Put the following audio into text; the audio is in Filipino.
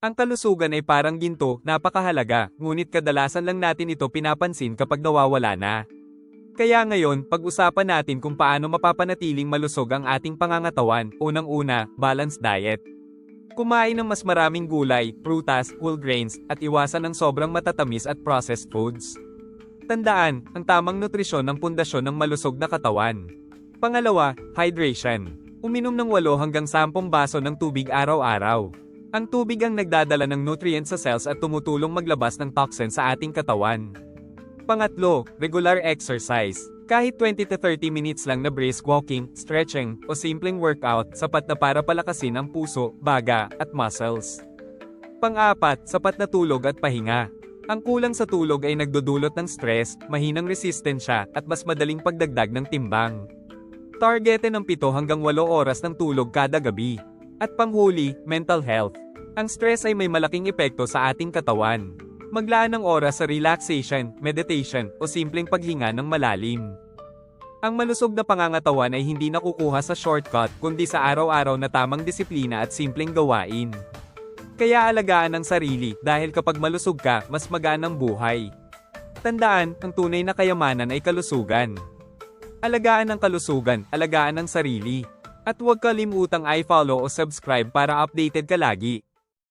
Ang kalusugan ay parang ginto, napakahalaga, ngunit kadalasan lang natin ito pinapansin kapag nawawala na. Kaya ngayon, pag-usapan natin kung paano mapapanatiling malusog ang ating pangangatawan. Unang-una, balanced diet. Kumain ng mas maraming gulay, prutas, whole grains, at iwasan ng sobrang matatamis at processed foods. Tandaan, ang tamang nutrisyon ng pundasyon ng malusog na katawan. Pangalawa, hydration. Uminom ng 8 hanggang 10 baso ng tubig araw-araw. Ang tubig ang nagdadala ng nutrients sa cells at tumutulong maglabas ng toxin sa ating katawan. Pangatlo, regular exercise. Kahit 20 to 30 minutes lang na brisk walking, stretching, o simpleng workout, sapat na para palakasin ang puso, baga, at muscles. Pang-apat, sapat na tulog at pahinga. Ang kulang sa tulog ay nagdudulot ng stress, mahinang resistensya, at mas madaling pagdagdag ng timbang. Targetin ng 7 hanggang 8 oras ng tulog kada gabi. At panghuli, mental health. Ang stress ay may malaking epekto sa ating katawan. Maglaan ng oras sa relaxation, meditation, o simpleng paghinga ng malalim. Ang malusog na pangangatawan ay hindi nakukuha sa shortcut kundi sa araw-araw na tamang disiplina at simpleng gawain. Kaya alagaan ang sarili dahil kapag malusog ka, mas magaan ang buhay. Tandaan, ang tunay na kayamanan ay kalusugan. Alagaan ang kalusugan, alagaan ang sarili. At huwag kalimutang i-follow o subscribe para updated ka lagi.